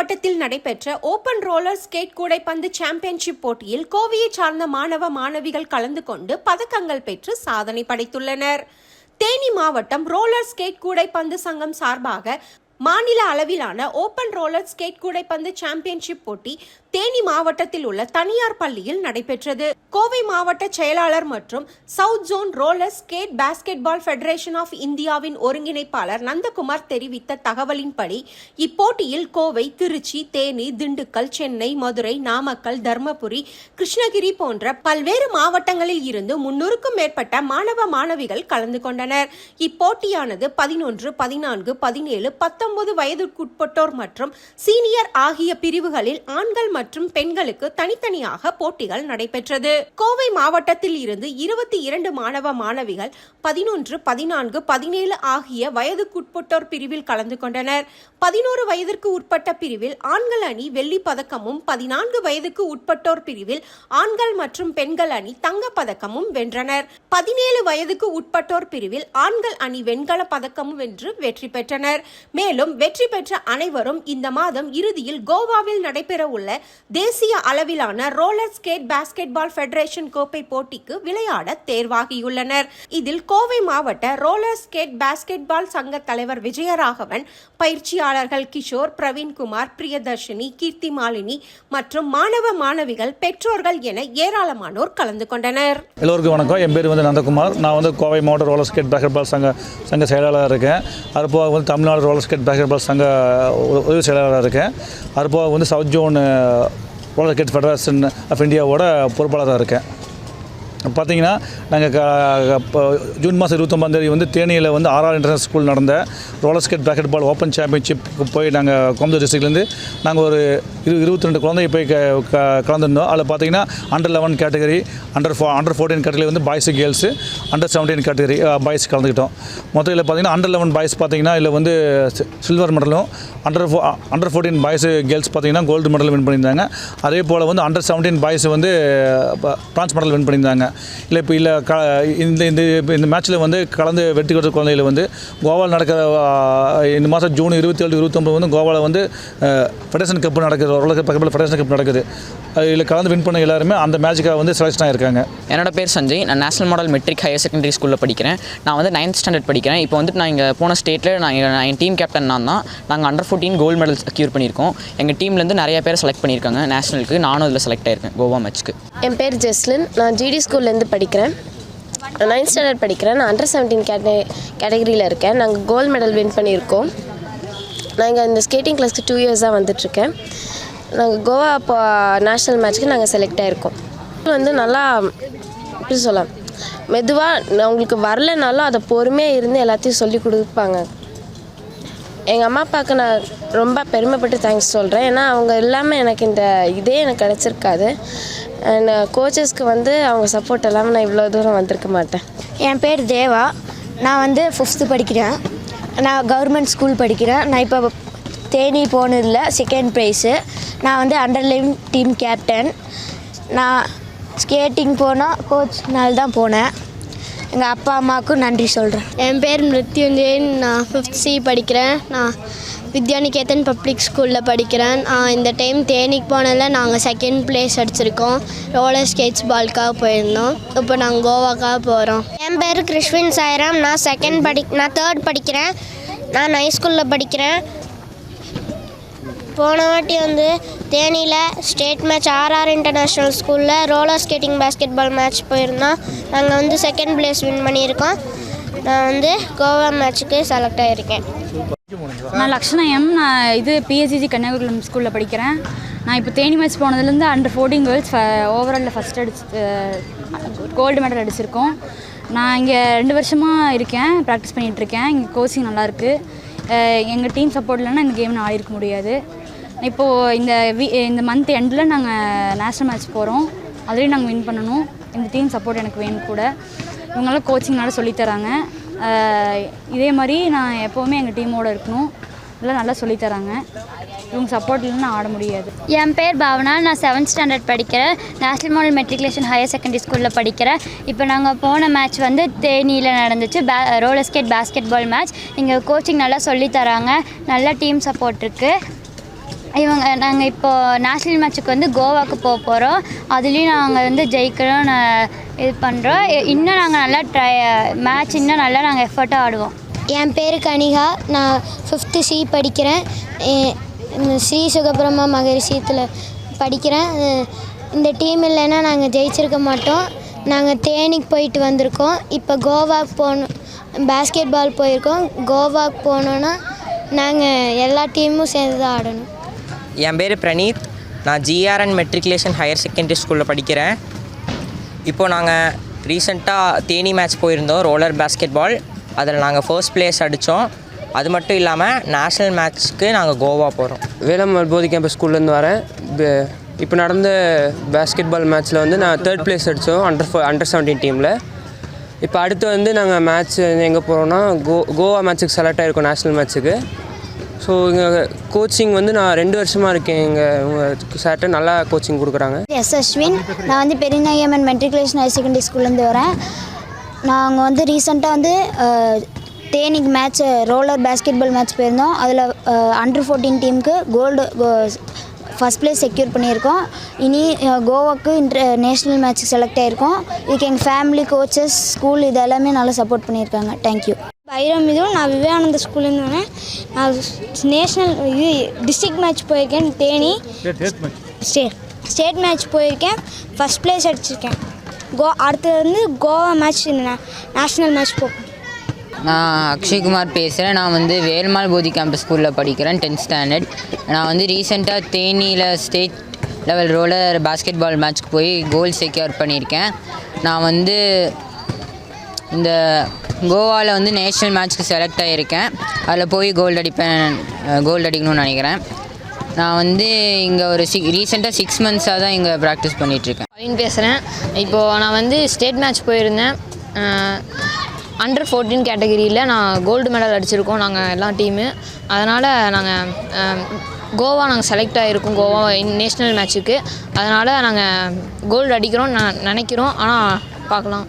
மாவட்டத்தில் நடைபெற்ற open roller skate கூடைப்பந்து சாம்பியன்ஷிப் போட்டியில் கோவையை சார்ந்த மாணவ மாணவிகள் கலந்து கொண்டு பதக்கங்கள் பெற்று சாதனை படைத்துள்ளனர். தேனி மாவட்டம் ரோலர் ஸ்கேட் கூடைப்பந்து சங்கம் சார்பாக மாநில அளவிலான ஓபன் ரோலர் ஸ்கேட் கூடைப்பந்து சாம்பியன்ஷிப் போட்டி தேனி மாவட்டத்தில் உள்ள தனியார் பள்ளியில் நடைபெற்றது. கோவை மாவட்ட செயலாளர் மற்றும் south zone roller skate basketball federation of இந்தியாவின் ஒருங்கிணைப்பாளர் நந்தகுமார் தெரிவித்த தகவலின்படி இப்போட்டியில் கோவை திருச்சி தேனி திண்டுக்கல் சென்னை மதுரை நாமக்கல் தர்மபுரி கிருஷ்ணகிரி போன்ற பல்வேறு மாவட்டங்களில் இருந்து முன்னூறுக்கும் மேற்பட்ட மாணவ மாணவிகள் கலந்து கொண்டனர். இப்போட்டியானது பதினொன்று பதினான்கு பதினேழு பத்தொன்பது பத்தொன்பது வயதுக்குட்பட்டோர் மற்றும் சீனியர் ஆகிய பிரிவுகளில் ஆண்கள் மற்றும் பெண்களுக்கு தனித்தனியாக போட்டிகள் நடைபெற்றது. கோவை மாவட்டத்தில் இருந்து இருபத்தி இரண்டு மாணவ மாணவிகள் பதினொன்று பதினான்கு பதினேழு ஆகிய வயதுக்குட்பட்டோர் பிரிவில் கலந்து கொண்டனர். பதினோரு வயதிற்கு உட்பட்ட பிரிவில் ஆண்கள் அணி வெள்ளி பதக்கமும் பதினான்கு வயதுக்கு உட்பட்டோர் பிரிவில் ஆண்கள் மற்றும் பெண்கள் அணி தங்க பதக்கமும் வென்றனர். பதினேழு வயதுக்கு உட்பட்டோர் பிரிவில் ஆண்கள் அணி வெண்கல பதக்கமும் வென்று வெற்றி பெற்றனர். மேலும் வெற்றி பெற்ற அனைவரும் இந்த மாதம் இறுதியில் கோவாவில் நடைபெற உள்ள தேசிய அளவிலான roller skate basketball federation கோப்பை போட்டிக்கு விளையாட தேர்வாகியுள்ளனர். இதில் கோவை மாவட்ட ரோலர் ஸ்கேட் பாஸ்கெட் பால் சங்க தலைவர் விஜயராகவன் பயிற்சியாளர்கள் கிஷோர் பிரவீன்குமார் பிரியதர்ஷினி கீர்த்தி மாலினி மற்றும் மாணவ மாணவிகள் பெற்றோர்கள் என ஏராளமானோர் கலந்து கொண்டனர். எல்லோருக்கும் வணக்கம். என் பேர் வந்து நந்தகுமார். நான் வந்து கோவை மாவட்ட ரோலர் ஸ்கேட் பேஸ்கெட் பால் சங்க சங்க செயலாளர் இருக்கேன். அதுபோக வந்து தமிழ்நாடு ரோலர் ஸ்கேட் பேஸ்கெட்பால் சங்க உ- உதவி செயலாளராக இருக்கேன். அதுபோக வந்து south zone roller cricket federation of இந்தியாவோட பொறுப்பாளராக இருக்கேன். பார்த்தீங்கன்னா நாங்கள் இப்போ ஜூன் மாதம் இருபத்தொம்பதாம் தேதி வந்து தேனியில் வந்து ஆர்ஆர் இன்டர்நேஷனல் ஸ்கூல் நடந்த roller skate basketball open சாம்பியன்ஷிப்புக்கு போய் நாங்கள் கோயம்புத்தூர் டிஸ்ட்ரிக்ட்லேருந்து நாங்கள் ஒரு இரு இருபத்தி ரெண்டு குழந்தை போய் க க- கலந்துருந்தோம். அதில் பார்த்தீங்கன்னா under eleven category under four under fourteen category வந்து boys girls under seventeen category boys கலந்துக்கிட்டோம். மொத்தம் இதில் பார்த்தீங்கன்னா அண்டர் லெவன் பாய்ஸ் பார்த்தீங்கன்னா இதில் வந்து silver மெடலும் under four under fourteen boys girls பார்த்தீங்கன்னா கோல்டு மெடல் வின் பண்ணியிருந்தாங்க. அதே போல் வந்து அண்டர் செவன்டீன் பாய்ஸ் வந்து பிரான்ஸ் மெடல் வின் பண்ணியிருந்தாங்க. இல்லை இப்போ இல்லை க இந்த இந்த இப்ப இந்த மேட்ச்சில் வந்து கலந்து வெற்றி பெற்ற குழந்தைகள் வந்து கோவாவில் நடக்கிற இந்த மாதம் ஜூன் இருபத்தேழு இருபத்தொம்பது வந்து கோவாவில் வந்து ஃபெடரேஷன் கப் நடக்குது உலக பக்கத்தில் ஃபெடரேஷன் கப் நடக்குது. இதில் கலந்து வின் பண்ண எல்லாருமே அந்த மேட்சுக்காக வந்து செலக்ஷன் ஆகிருக்காங்க என்னோட பேர் சஞ்சய். நான் national model matric higher secondary ஸ்கூலில் படிக்கிறேன். நான் வந்து நைன்த் ஸ்டாண்டர்ட் படிக்கிறேன். இப்போ வந்துட்டு நான் இங்கே போன ஸ்டேட்டில் நான் என் டீம் கேப்டன் நான் தான். நாங்கள் under fourteen gold medal acquire பண்ணியிருக்கோம். எங்கள் டீம்லேருந்து நிறைய பேர் செலக்ட் பண்ணியிருக்காங்க. நேஷனலுக்கு நானும் இதில் செலக்ட் ஆயிருக்கேன் கோவா மேட்ச்க்கு என் பேர் ஜெஸ்லின். நான் ஜிடி ஸ்கூல்லேருந்து படிக்கிறேன். நைன்த் ஸ்டாண்டர்ட் படிக்கிறேன். நான் அண்டர் செவன்டீன் கேட்ட கேட்டகரியில் இருக்கேன். நாங்கள் கோல்டு மெடல் வின் பண்ணியிருக்கோம். நாங்கள் இந்த ஸ்கேட்டிங் கிளாஸ்க்கு டூ இயர்ஸாக வந்துட்டுருக்கேன். நாங்கள் கோவா இப்போ நேஷ்னல் மேட்ச்க்கு நாங்கள் செலக்ட் ஆகிருக்கோம் வந்து நல்லா எப்படி சொல்ல மெதுவாக அவங்களுக்கு வரலனாலும் அதை பொறுமையாக இருந்து எல்லாத்தையும் சொல்லி கொடுப்பாங்க. எங்கள் அம்மா அப்பாவுக்கு நான் ரொம்ப பெருமைப்பட்டு தேங்க்ஸ் சொல்கிறேன் ஏன்னா அவங்க இல்லாமல் எனக்கு இந்த இதே எனக்கு கிடச்சிருக்காது. அண்ட் கோச்சஸ்க்கு வந்து அவங்க சப்போர்ட் இல்லாமல் நான் இவ்வளோ தூரம் வந்திருக்க மாட்டேன். என் பேர் தேவா. நான் வந்து ஃபிஃப்த்து படிக்கிறேன். நான் கவர்மெண்ட் ஸ்கூல் படிக்கிறேன். நான் இப்போ தேனி போனதில் செகண்ட் ப்ரைஸு நான் வந்து அண்டர் லெவன் டீம் கேப்டன் நான் ஸ்கேட்டிங் போனால் கோச்னால தான் போனேன். எங்கள் அப்பா அம்மாவுக்கும் நன்றி சொல்கிறேன் என் பேர் மிருத்யுஞ்சயன். நான் ஃபிஃப்த் சி படிக்கிறேன். நான் வித்யானிகேதன் பப்ளிக் ஸ்கூலில் படிக்கிறேன். நான் இந்த டைம் தேனிக்கு போனதில் நாங்கள் செகண்ட் பிளேஸ் அடிச்சிருக்கோம். ரோலர் ஸ்கேட்ஸ் பால்க்காக போயிருந்தோம். இப்போ நாங்கள் கோவாக்காக போகிறோம் என் பேர் கிருஷ்வின் சாய்ராம். நான் செகண்ட் படி நான் தேர்ட் படிக்கிறேன். நான் ஹை ஸ்கூலில் படிக்கிறேன். போன வாட்டி வந்து தேனியில் ஸ்டேட் மேட்ச் ஆர்ஆர் இன்டர்நேஷ்னல் ஸ்கூலில் roller skating basketball match போயிருந்தோம். நாங்கள் வந்து செகண்ட் பிளேஸ் வின் பண்ணியிருக்கோம். நான் வந்து கோவா மேட்ச்சுக்கு செலக்ட் ஆகியிருக்கேன் நான் லக்ஷ்மணா எம் நான் இது பிஎஸ்சிஜி கன்னியாகுமரி ஸ்கூலில் படிக்கிறேன். நான் இப்போ தேனி மேட்ச் போனதுலேருந்து அண்டர் ஃபோர்டீன் கேர்ள்ஸ் ஓவராலில் ஃபஸ்ட் அடிச்சு கோல்டு மெடல் அடிச்சிருக்கோம். நான் இங்கே ரெண்டு வருஷமாக இருக்கேன் ப்ராக்டிஸ் பண்ணிகிட்ருக்கேன் இங்கே கோச்சிங் நல்லாயிருக்கு எங்கள் டீம் சப்போர்ட் இல்லைன்னா இந்த கேம் நான் ஆடிருக்க முடியாது. இப்போது இந்த வீ இந்த மந்த் எண்டில் நாங்கள் நேஷ்னல் மேட்ச் போகிறோம் அதுலேயும் நாங்கள் வின் பண்ணணும். இந்த டீம் சப்போர்ட் எனக்கு வேணும் கூட. இவங்கெல்லாம் கோச்சிங் நல்லா இதே மாதிரி நான் எப்போவுமே எங்கள் டீமோட இருக்கணும். எல்லாம் நல்லா சொல்லித் தராங்க. இவங்க சப்போர்ட் இல்லைன்னா ஆட முடியாது. என் பேர் பாவனா. நான் செவன்த் ஸ்டாண்டர்ட் படிக்கிறேன். National model matriculation higher secondary ஸ்கூலில் படிக்கிறேன். இப்போ நாங்கள் போன மேட்ச் வந்து தேனியில் நடந்துச்சு. பே roller skate basketball match இங்கே கோச்சிங் நல்லா சொல்லித் தராங்க. நல்ல டீம் சப்போர்ட் இருக்குது இவங்க நாங்கள் இப்போ நேஷ்னல் மேட்ச்சுக்கு வந்து கோவாக்கு போக போகிறோம் அதுலேயும் நாங்கள் வந்து ஜெயிக்கணும்னு இது பண்ணுறோம் இன்னும் நாங்கள் நல்லா ட்ரை மேட்ச் இன்னும் நல்லா நாங்கள் எஃபர்ட்டாக ஆடுவோம். என் பேர் கனிகா. நான் ஃபிஃப்த்து சி படிக்கிறேன். ஸ்ரீ சுகபிரம்மா மகரிஷியத்தில் படிக்கிறேன். இந்த டீம் இல்லைன்னா நாங்கள் ஜெயிச்சிருக்க மாட்டோம். நாங்கள் தேனிக்கு போயிட்டு வந்திருக்கோம். இப்போ கோவாக்கு போகணும் பேஸ்கெட் பால் போயிருக்கோம். கோவாக்கு போனோன்னா நாங்கள் எல்லா டீமும் சேர்ந்து தான் ஆடணும். என் பேர் பிரணீத் நான் ஜிஆர்என் மெட்ரிகுலேஷன் ஹையர் செகண்டரி ஸ்கூலில் படிக்கிறேன். இப்போது நாங்கள் ரீசெண்டாக தேனி மேட்ச் போயிருந்தோம் ரோலர் பேஸ்கெட் பால் அதில் நாங்கள் ஃபர்ஸ்ட் பிளேஸ் அடித்தோம் அது மட்டும் இல்லாமல் நேஷ்னல் மேட்ச்க்கு நாங்கள் கோவா போகிறோம் வேலம்மாள் போதி கேம்பஸ் ஸ்கூல்லேருந்து வரேன். இப்போ நடந்த பேஸ்கெட் பால் மேட்ச்சில் வந்து நான் தேர்ட் பிளேஸ் அடித்தோம் அண்டர் ஃபோ அண்டர் செவன்டீன் டீமில் இப்போ அடுத்து வந்து நாங்கள் மேட்ச் எங்கே போகிறோன்னா கோ கோவா மேட்ச்சுக்கு செலக்ட் ஆகிருக்கோம் நேஷ்னல் மேட்ச்சுக்கு ஸோ இங்கே கோச்சிங் வந்து நான் ரெண்டு வருஷமாக இருக்கேன். இங்கே உங்கள் சார்ட்ட நல்லா கோச்சிங் கொடுக்குறாங்க. எஸ் அஸ்வின் நான் வந்து பெரியநாயம்மன் மெட்ரிகுலேஷன் ஹையர் செகண்டரி ஸ்கூல்லேருந்து வரேன். நாங்கள் வந்து ரீசெண்டாக வந்து தேனிக்கு match roller basketball match போயிருந்தோம். அதில் அண்டர் ஃபோர்டீன் டீமுக்கு கோல்டு ஃபஸ்ட் பிளேஸ் செக்யூர் பண்ணியிருக்கோம். இனி கோவாக்கு இன்டர் நேஷ்னல் மேட்ச்சுக்கு செலக்ட் ஆகிருக்கோம் இதுக்கு எங்கள் ஃபேமிலி கோச்சஸ் ஸ்கூல் இது எல்லாமே நல்லா சப்போர்ட் பண்ணியிருக்காங்க. தேங்க்யூ பைரம் இதுவும் நான் விவேகானந்த ஸ்கூல்லேருந்து வரேன் நான் நேஷ்னல் இது டிஸ்ட்ரிக்ட் மேட்ச் போயிருக்கேன் தேனி. ஸ்டேட் ஸ்டேட் மேட்ச் போயிருக்கேன். ஃபஸ்ட் ப்ளேஸ் அடிச்சிருக்கேன். கோ அடுத்தது வந்து கோவா மேட்ச் நேஷ்னல் மேட்ச் போகும் நான் அக்ஷய்குமார் பேசுகிறேன் நான் வந்து வேல்மாள் போதி கேம்பஸ் ஸ்கூலில் படிக்கிறேன் டென்த் ஸ்டாண்டர்ட் நான் வந்து ரீசெண்டாக தேனியில் state level roller basketball மேட்ச்க்கு போய் கோல் செக்யூர் பண்ணியிருக்கேன். நான் வந்து இந்த கோவாவில் வந்து நேஷ்னல் மேட்ச்க்கு செலக்ட் ஆகியிருக்கேன் அதில் போய் கோல்டு அடிப்பேன் கோல்டு அடிக்கணும்னு நினைக்கிறேன். நான் வந்து இங்கே ஒரு சிக் ரீசெண்டாக சிக்ஸ் மந்த்ஸாக தான் இங்கே ப்ராக்டிஸ் பண்ணிகிட்ருக்கேன் அப்படின்னு பேசுகிறேன் இப்போது நான் வந்து ஸ்டேட் மேட்ச் போயிருந்தேன். அண்டர் ஃபோர்டீன் கேட்டகரியில் நான் கோல்டு மெடல் அடிச்சிருக்கோம் நாங்கள் எல்லா டீமு அதனால் நாங்கள் கோவா நாங்கள் செலக்ட் ஆகிருக்கோம் கோவா நேஷ்னல் மேட்ச்சுக்கு அதனால் நாங்கள் கோல்டு அடிக்கிறோம் நான் நினைக்கிறோம். ஆனால் பார்க்கலாம்.